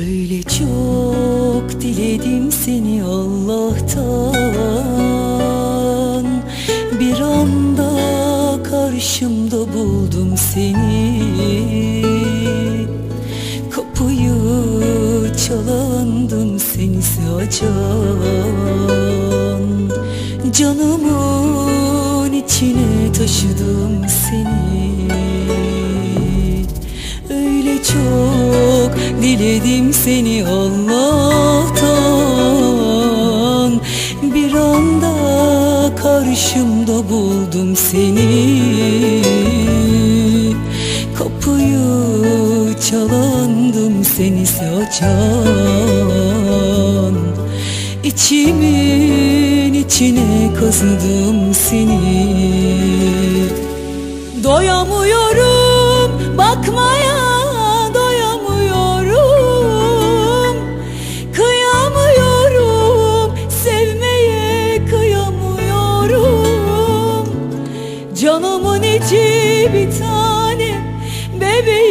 Öyle çok diledim seni Allah'tan. Bir anda karşımda buldum seni. Kapıyı çalandım senisi açan. Canımın içine taşıdım seni. Diledim seni Allah'tan. Bir anda karşımda buldum seni. Kapıyı çalandım seni açan. İçimin içine kazıdım seni. Doyamıyorum Canımın içi bir tane bebeğim